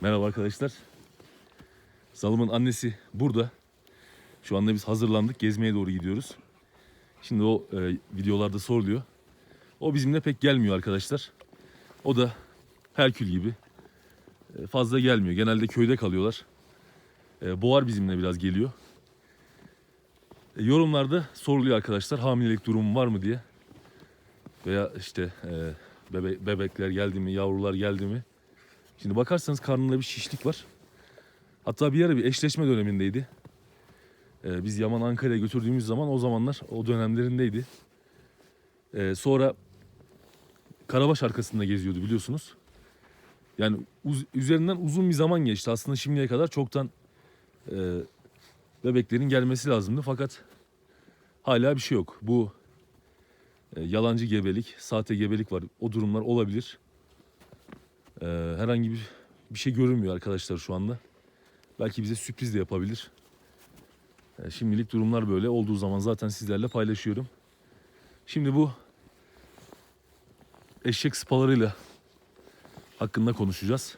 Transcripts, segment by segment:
Merhaba arkadaşlar. Zalım'ın annesi burada. Şu anda biz hazırlandık. Gezmeye doğru gidiyoruz. Şimdi o e, videolarda soruluyor. O bizimle pek gelmiyor arkadaşlar. O da Herkül gibi. E, fazla gelmiyor. Genelde köyde kalıyorlar. E, Boğar bizimle biraz geliyor. E, yorumlarda soruluyor arkadaşlar hamilelik durumu var mı diye. Veya işte e, bebe- bebekler geldi mi, yavrular geldi mi? Şimdi bakarsanız karnında bir şişlik var. Hatta bir ara bir eşleşme dönemindeydi. Ee, biz Yaman Ankara'ya götürdüğümüz zaman o zamanlar o dönemlerindeydi. Ee, sonra Karabaş arkasında geziyordu biliyorsunuz. Yani uz- üzerinden uzun bir zaman geçti. Aslında şimdiye kadar çoktan e, bebeklerin gelmesi lazımdı. Fakat hala bir şey yok. Bu e, yalancı gebelik, sahte gebelik var. O durumlar olabilir. Ee, herhangi bir bir şey görünmüyor arkadaşlar şu anda. Belki bize sürpriz de yapabilir. Ee, şimdilik durumlar böyle. Olduğu zaman zaten sizlerle paylaşıyorum. Şimdi bu eşek sıpalarıyla hakkında konuşacağız.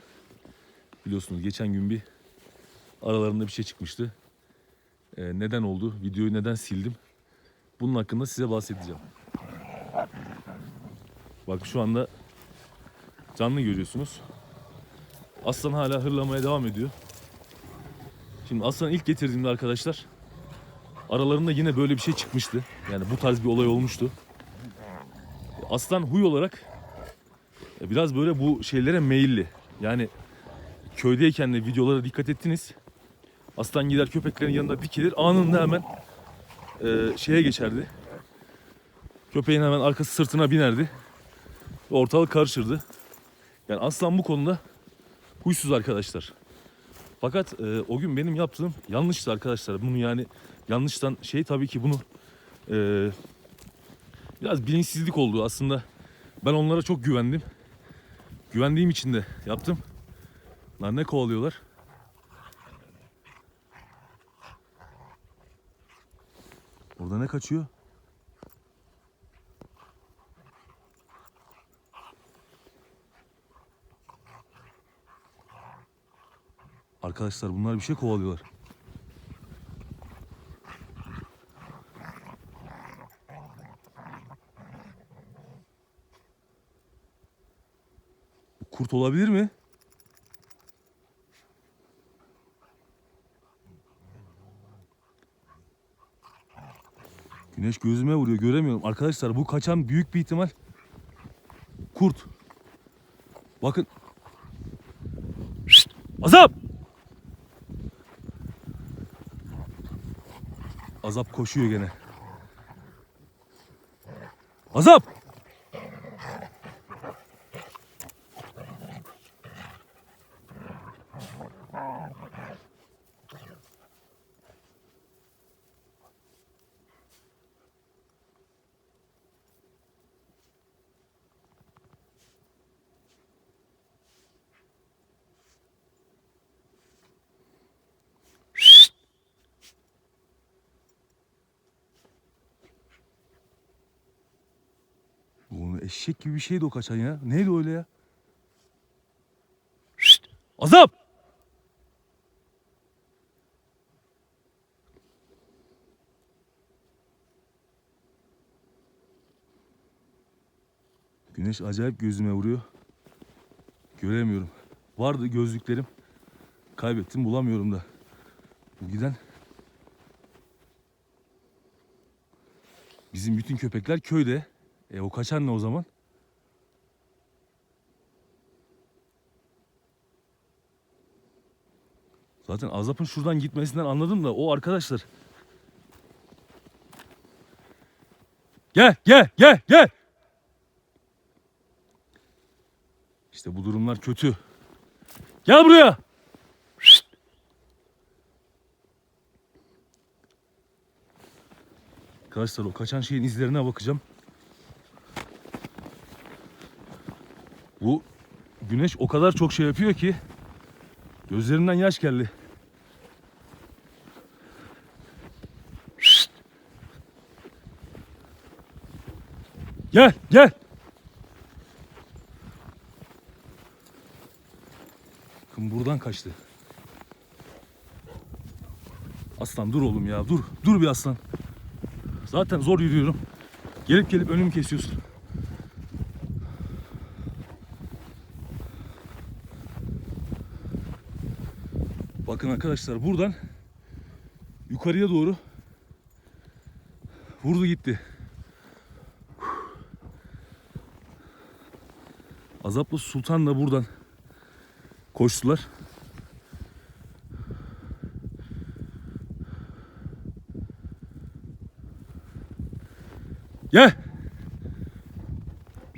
Biliyorsunuz geçen gün bir aralarında bir şey çıkmıştı. Ee, neden oldu? Videoyu neden sildim? Bunun hakkında size bahsedeceğim. Bak şu anda Canlı görüyorsunuz. Aslan hala hırlamaya devam ediyor. Şimdi Aslan'ı ilk getirdiğimde arkadaşlar aralarında yine böyle bir şey çıkmıştı. Yani bu tarz bir olay olmuştu. Aslan huy olarak e, biraz böyle bu şeylere meyilli. Yani köydeyken de videolara dikkat ettiniz. Aslan gider köpeklerin yanında dikilir. Anında hemen e, şeye geçerdi. Köpeğin hemen arkası sırtına binerdi. Ortalık karışırdı. Yani aslan bu konuda huysuz arkadaşlar. Fakat e, o gün benim yaptığım yanlıştı arkadaşlar. Bunu yani yanlıştan şey tabii ki bunu e, biraz bilinçsizlik oldu aslında. Ben onlara çok güvendim. Güvendiğim için de yaptım. Bunlar ne kovalıyorlar? Orada ne kaçıyor? Arkadaşlar bunlar bir şey kovalıyorlar. Kurt olabilir mi? Güneş gözüme vuruyor göremiyorum. Arkadaşlar bu kaçan büyük bir ihtimal kurt. Bakın. Azap! Azap koşuyor gene. Azap! Oğlum eşek gibi bir şeydi o kaçan ya. Neydi öyle ya? Şşt! Azap! Güneş acayip gözüme vuruyor. Göremiyorum. Vardı gözlüklerim. Kaybettim bulamıyorum da. Bu giden Bizim bütün köpekler köyde. E o kaçan ne o zaman? Zaten Azap'ın şuradan gitmesinden anladım da o arkadaşlar. Gel gel gel gel. İşte bu durumlar kötü. Gel buraya. Şşt! Arkadaşlar o kaçan şeyin izlerine bakacağım. Bu güneş o kadar çok şey yapıyor ki gözlerinden yaş geldi. Şşt! Gel, gel. Bakın buradan kaçtı. Aslan dur oğlum ya dur. Dur bir aslan. Zaten zor yürüyorum. Gelip gelip önümü kesiyorsun. Bakın arkadaşlar buradan yukarıya doğru vurdu gitti. Azaplı Sultan da buradan koştular. Gel.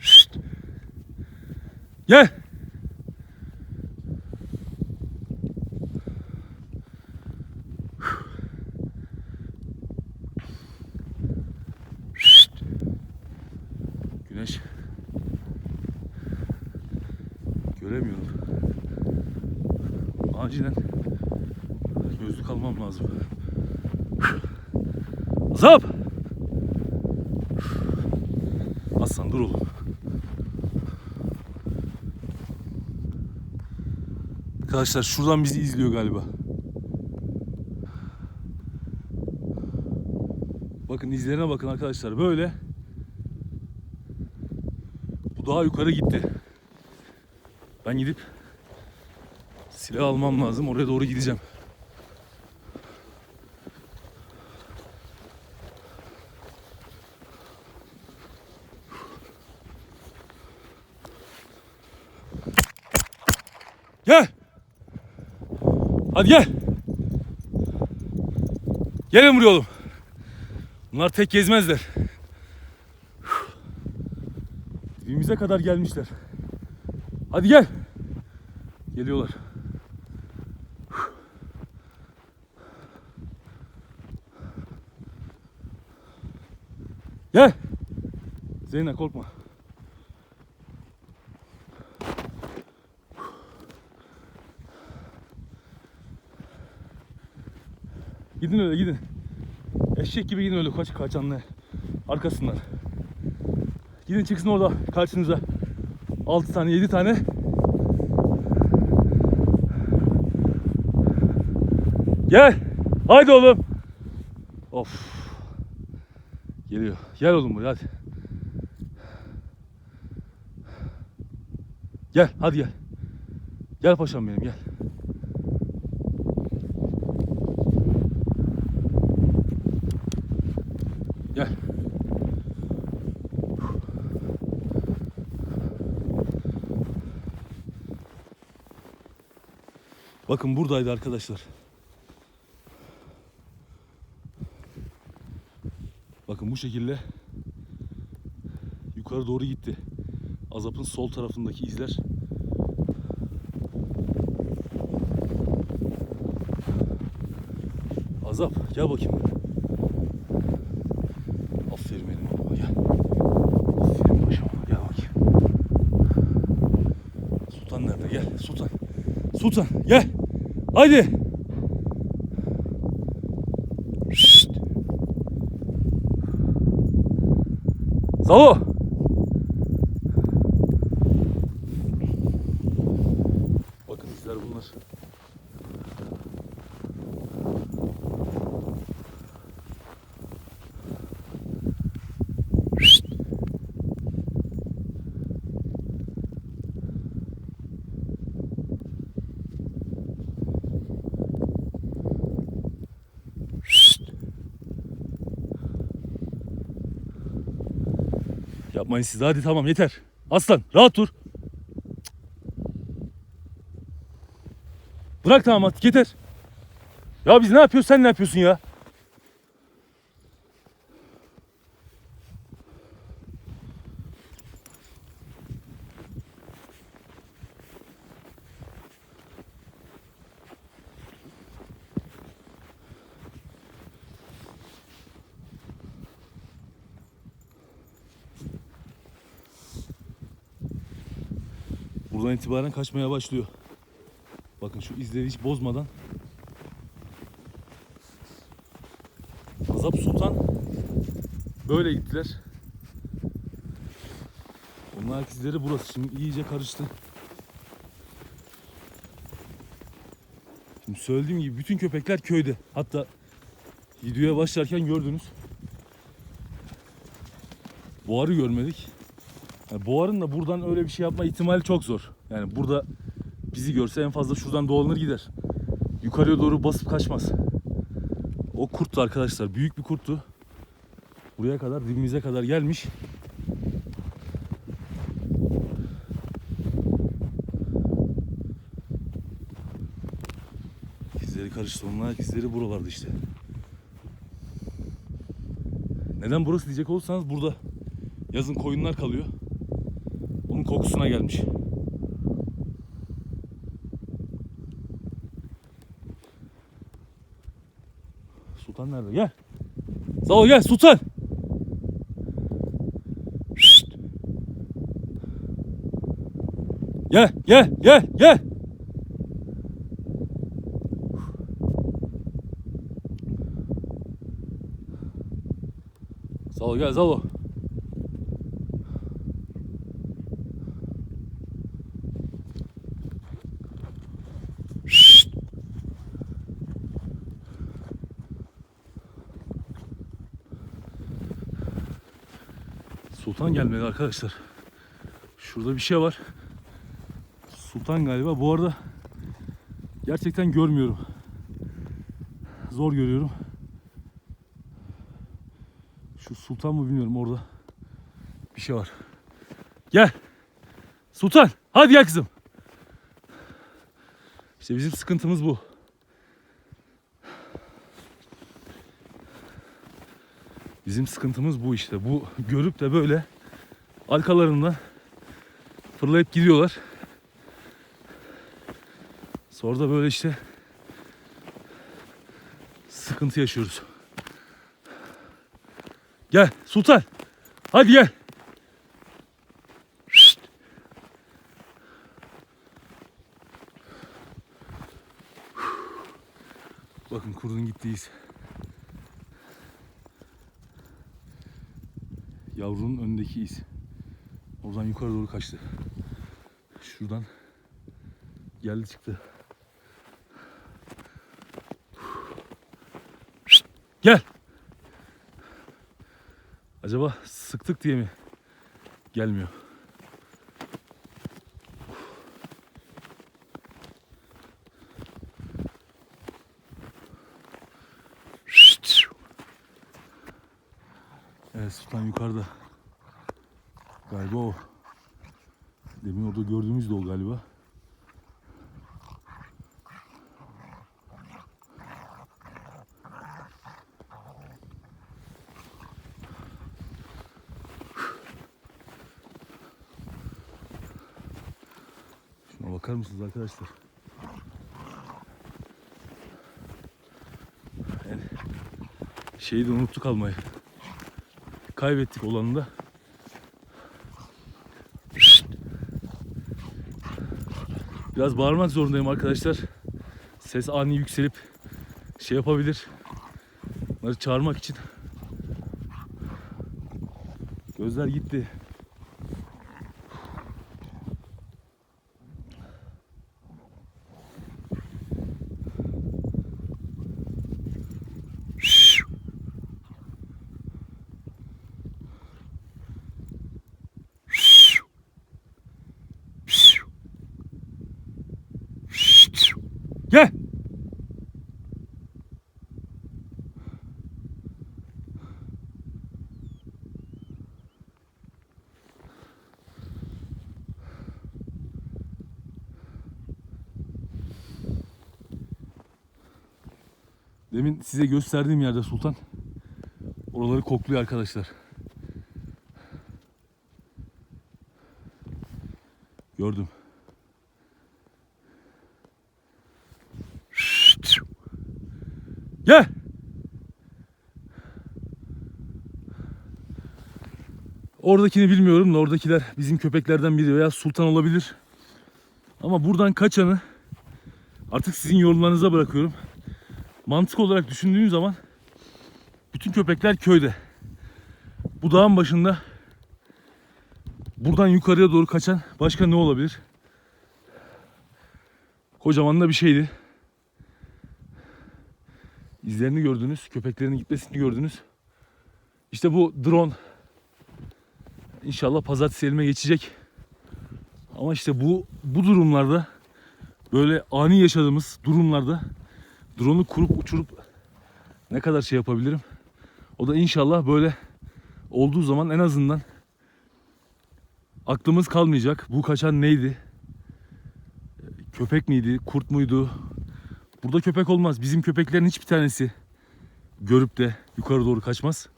Şşt. Gel. Şşt. Güneş. Göremiyorum. Acilen gözlük almam lazım. Zap! Aslan dur oğlum. Arkadaşlar şuradan bizi izliyor galiba. Bakın izlerine bakın arkadaşlar böyle. Bu daha yukarı gitti. Ben gidip silah almam lazım. Oraya doğru gideceğim. Gel. Hadi gel. Gelin buraya oğlum. Bunlar tek gezmezler. Dibimize kadar gelmişler. Hadi gel. Geliyorlar. Gel. Zeynep korkma. Gidin öyle gidin. Eşek gibi gidin öyle kaç kaçanlı arkasından. Gidin çıksın orada karşınıza. 6 tane 7 tane. Gel. Haydi oğlum. Of. Geliyor. Gel oğlum buraya hadi. Gel hadi gel. Gel paşam benim gel. Bakın buradaydı arkadaşlar. Bakın bu şekilde yukarı doğru gitti. Azap'ın sol tarafındaki izler. Azap gel bakayım. Aferin benim oğluma gel. Aferin paşama gel bakayım. Sultan nerede gel Sultan. Sultan gel. Haydi. Şşt. Zalo. Bakın izler bunlar. Şşt. Şşt. Yapmayın siz hadi tamam yeter. Aslan rahat dur. Bırak tamam artık yeter. Ya biz ne yapıyoruz sen ne yapıyorsun ya? Buradan itibaren kaçmaya başlıyor. Bakın şu izleri hiç bozmadan. Azap Sultan böyle gittiler. Onun ayak izleri burası. Şimdi iyice karıştı. Şimdi söylediğim gibi bütün köpekler köyde. Hatta videoya başlarken gördünüz. Boğarı görmedik. Yani boğarın da buradan öyle bir şey yapma ihtimali çok zor. Yani burada bizi görse en fazla şuradan dolanır gider. Yukarıya doğru basıp kaçmaz. O kurttu arkadaşlar. Büyük bir kurttu. Buraya kadar dibimize kadar gelmiş. İzleri karıştı. Onun ayak izleri işte. Neden burası diyecek olursanız burada yazın koyunlar kalıyor. Onun kokusuna gelmiş. Sultan nerede? Gel. Sağ ol gel Sultan. Şşt. Gel gel gel gel. Sağ ol gel Zalo. Şşt. Sultan gelmedi arkadaşlar. Şurada bir şey var. Sultan galiba. Bu arada gerçekten görmüyorum. Zor görüyorum. Şu sultan mı bilmiyorum orada. Bir şey var. Gel. Sultan. Hadi gel kızım. İşte bizim sıkıntımız bu. Bizim sıkıntımız bu işte. Bu görüp de böyle arkalarından fırlayıp gidiyorlar. Sonra da böyle işte sıkıntı yaşıyoruz. Gel Sultan. Hadi gel. Şşt. Bakın kurdun gittiğiz. Yavrunun önündeki iz. Oradan yukarı doğru kaçtı. Şuradan geldi çıktı. Gel. Acaba sıktık diye mi gelmiyor? Evet Sultan yukarıda. Galiba o. Demin orada gördüğümüz de o galiba. Şuna bakar mısınız arkadaşlar? Yani şeyi de unuttuk almayı. Kaybettik olanı da. Biraz bağırmak zorundayım arkadaşlar. Ses ani yükselip şey yapabilir. Bunları çağırmak için. Gözler gitti. Gel. Demin size gösterdiğim yerde Sultan oraları kokluyor arkadaşlar. Gördüm. Gel. Oradakini bilmiyorum da oradakiler bizim köpeklerden biri veya sultan olabilir. Ama buradan kaçanı artık sizin yorumlarınıza bırakıyorum. Mantık olarak düşündüğüm zaman bütün köpekler köyde. Bu dağın başında buradan yukarıya doğru kaçan başka ne olabilir? Kocaman da bir şeydi. İzlerini gördünüz. Köpeklerin gitmesini gördünüz. İşte bu drone inşallah pazartesi elime geçecek. Ama işte bu bu durumlarda böyle ani yaşadığımız durumlarda drone'u kurup uçurup ne kadar şey yapabilirim? O da inşallah böyle olduğu zaman en azından aklımız kalmayacak. Bu kaçan neydi? Köpek miydi? Kurt muydu? Burada köpek olmaz. Bizim köpeklerin hiçbir tanesi görüp de yukarı doğru kaçmaz.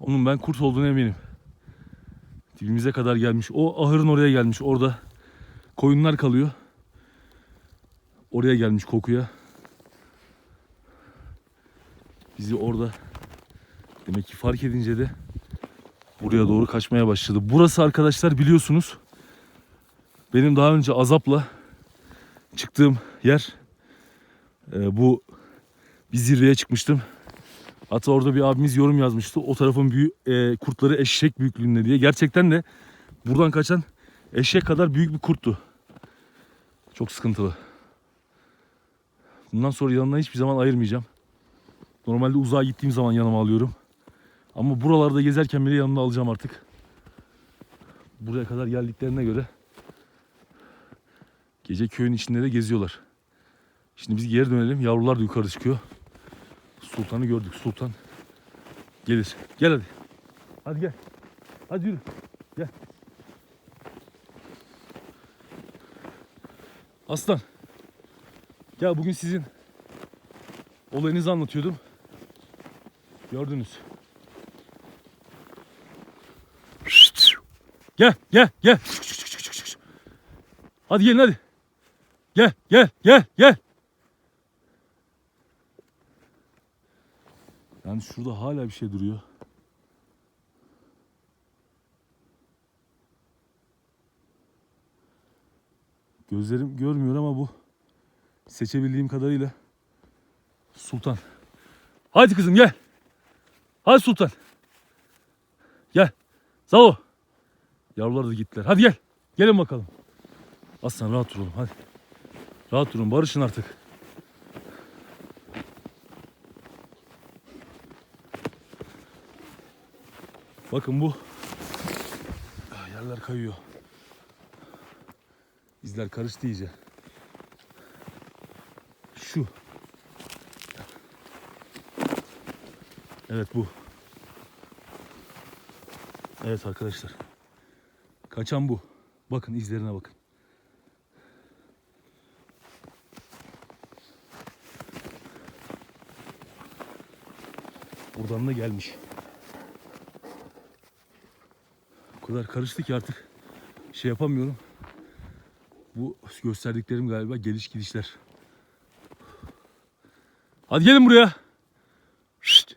Onun ben kurt olduğunu eminim. Dibimize kadar gelmiş. O ahırın oraya gelmiş. Orada koyunlar kalıyor. Oraya gelmiş kokuya. Bizi orada demek ki fark edince de buraya doğru kaçmaya başladı. Burası arkadaşlar biliyorsunuz benim daha önce azapla çıktığım yer. Ee, bu bir zirveye çıkmıştım. Hatta orada bir abimiz yorum yazmıştı. O tarafın büyük e, kurtları eşek büyüklüğünde diye. Gerçekten de buradan kaçan eşek kadar büyük bir kurttu. Çok sıkıntılı. Bundan sonra yanına hiçbir zaman ayırmayacağım. Normalde uzağa gittiğim zaman yanıma alıyorum. Ama buralarda gezerken bile yanımda alacağım artık. Buraya kadar geldiklerine göre gece köyün içinde de geziyorlar. Şimdi biz geri dönelim. Yavrular da yukarı çıkıyor. Sultan'ı gördük. Sultan gelir. Gel hadi. Hadi gel. Hadi yürü. Gel. Aslan. Gel bugün sizin olayınızı anlatıyordum. Gördünüz. Gel, gel, gel. Hadi gelin hadi. Gel, gel, gel, gel. Yani şurada hala bir şey duruyor. Gözlerim görmüyor ama bu seçebildiğim kadarıyla Sultan. Hadi kızım gel. Hadi Sultan. Gel. Sağ Yavrular da gittiler. Hadi gel. Gelin bakalım. Aslan rahat durun hadi. Rahat durun barışın artık. Bakın bu Ah, yerler kayıyor. İzler karıştı iyice. Şu. Evet bu. Evet arkadaşlar. Kaçan bu. Bakın izlerine bakın. Buradan da gelmiş. O kadar karıştı ki artık şey yapamıyorum. Bu gösterdiklerim galiba geliş gidişler. Hadi gelin buraya. Şşt.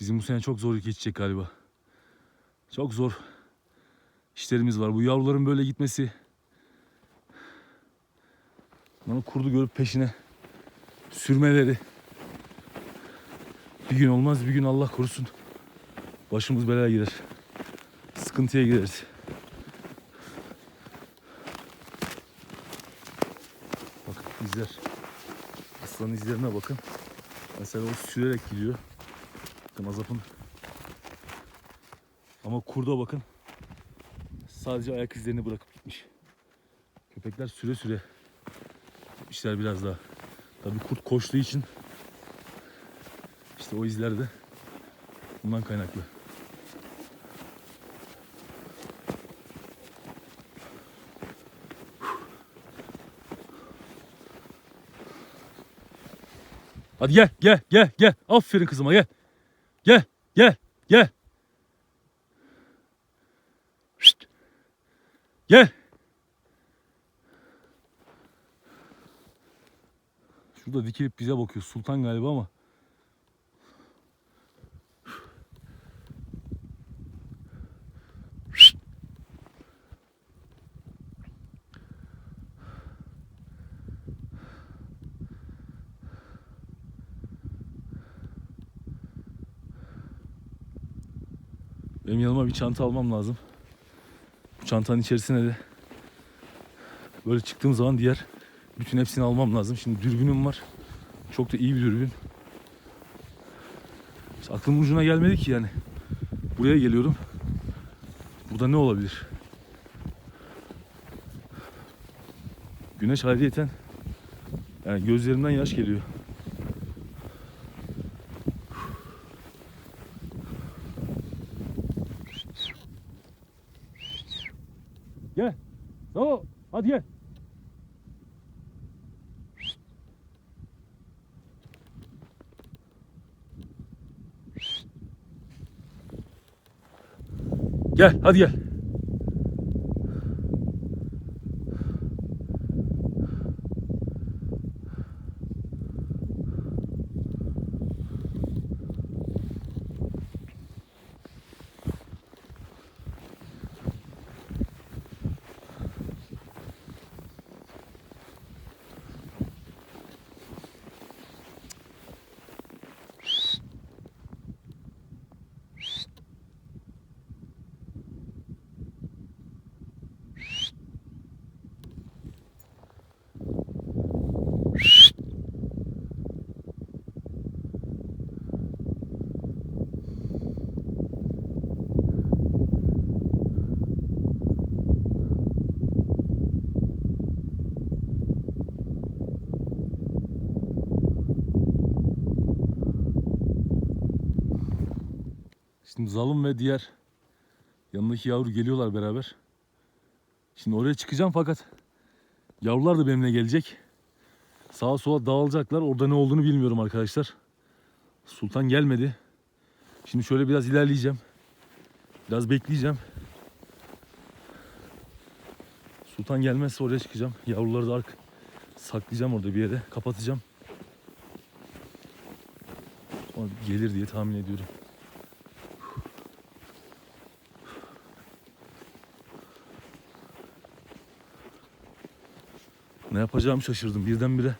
Bizim bu sene çok zor geçecek galiba. Çok zor işlerimiz var. Bu yavruların böyle gitmesi. Bana kurdu görüp peşine sürmeleri. Bir gün olmaz bir gün Allah korusun. Başımız belaya girer. Sıkıntıya gireriz. Bakın izler. Aslanın izlerine bakın. Mesela o sürerek gidiyor. Bakın azapın. Ama kurda bakın. Sadece ayak izlerini bırakıp gitmiş. Köpekler süre süre gitmişler biraz daha. Tabii kurt koştuğu için işte o izler de bundan kaynaklı. Hadi gel gel gel gel. Aferin kızıma gel. Gel gel gel. Şşt. Gel. Şurada dikilip bize bakıyor. Sultan galiba ama. Benim yanıma bir çanta almam lazım. Bu çantanın içerisine de Böyle çıktığım zaman diğer bütün hepsini almam lazım. Şimdi dürbünüm var. Çok da iyi bir dürbün. İşte aklımın ucuna gelmedi ki yani. Buraya geliyorum. Burada ne olabilir? Güneş ayrıyeten yani gözlerimden yaş geliyor. Gel. Tamam. Hadi gel. Gel, hadi gel. Şimdi Zalım ve diğer yanındaki yavru geliyorlar beraber. Şimdi oraya çıkacağım fakat yavrular da benimle gelecek. Sağa sola dağılacaklar. Orada ne olduğunu bilmiyorum arkadaşlar. Sultan gelmedi. Şimdi şöyle biraz ilerleyeceğim. Biraz bekleyeceğim. Sultan gelmezse oraya çıkacağım. Yavruları da ark saklayacağım orada bir yere. Kapatacağım. O gelir diye tahmin ediyorum. Ne yapacağımı şaşırdım birdenbire.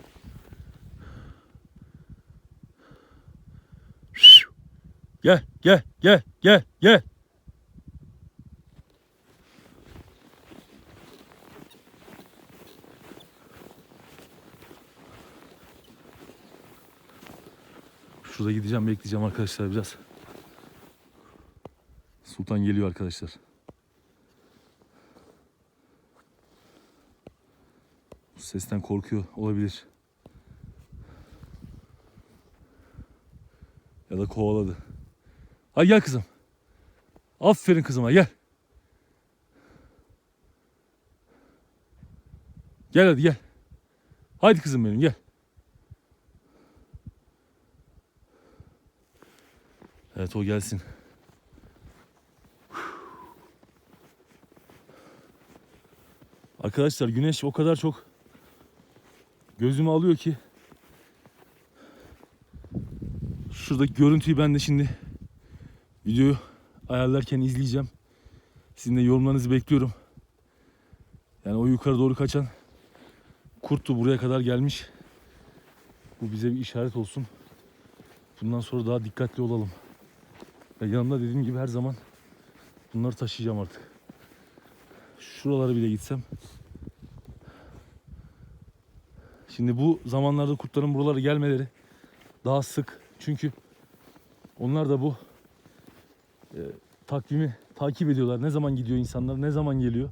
Gel, gel, gel, gel, gel. Şurada gideceğim, bekleyeceğim arkadaşlar biraz. Sultan geliyor arkadaşlar. Sesten korkuyor olabilir. Ya da kovaladı. Hadi gel kızım. Aferin kızıma gel. Gel hadi gel. Haydi kızım benim gel. Evet o gelsin. Arkadaşlar güneş o kadar çok gözümü alıyor ki şuradaki görüntüyü ben de şimdi videoyu ayarlarken izleyeceğim. Sizin de yorumlarınızı bekliyorum. Yani o yukarı doğru kaçan kurttu buraya kadar gelmiş. Bu bize bir işaret olsun. Bundan sonra daha dikkatli olalım. Ve yanımda dediğim gibi her zaman bunları taşıyacağım artık. Şuralara bile gitsem Şimdi bu zamanlarda kurtların buralara gelmeleri daha sık. Çünkü onlar da bu e, takvimi takip ediyorlar. Ne zaman gidiyor insanlar, ne zaman geliyor.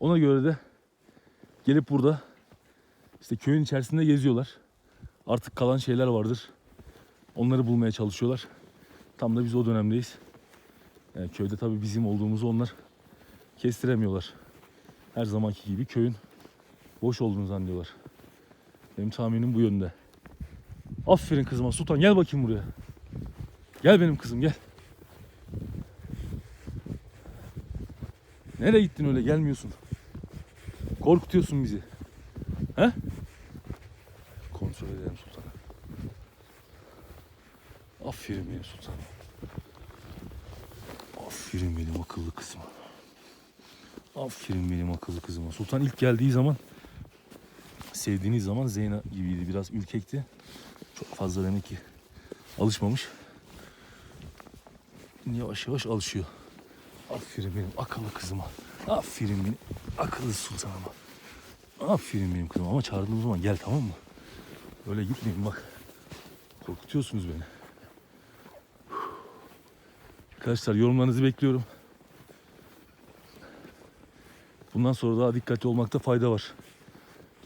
Ona göre de gelip burada işte köyün içerisinde geziyorlar. Artık kalan şeyler vardır. Onları bulmaya çalışıyorlar. Tam da biz o dönemdeyiz. Yani köyde tabii bizim olduğumuzu onlar kestiremiyorlar. Her zamanki gibi köyün boş olduğunu zannediyorlar. Benim tahminim bu yönde. Aferin kızıma Sultan gel bakayım buraya. Gel benim kızım gel. Nereye gittin öyle gelmiyorsun? Korkutuyorsun bizi. He? Kontrol edelim Sultan. Aferin benim Sultan. Aferin benim akıllı kızıma. Aferin benim akıllı kızıma. Sultan ilk geldiği zaman sevdiğiniz zaman Zeyna gibiydi. Biraz ürkekti. Çok fazla demek ki alışmamış. Yavaş yavaş alışıyor. Aferin benim akıllı kızıma. Aferin benim akıllı sultanıma. Aferin benim kızım ama çağırdığım zaman gel tamam mı? Öyle gitmeyin bak. Korkutuyorsunuz beni. Arkadaşlar yorumlarınızı bekliyorum. Bundan sonra daha dikkatli olmakta fayda var.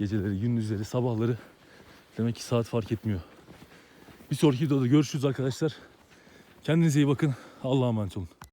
Geceleri, gündüzleri, sabahları demek ki saat fark etmiyor. Bir sonraki videoda görüşürüz arkadaşlar. Kendinize iyi bakın. Allah'a emanet olun.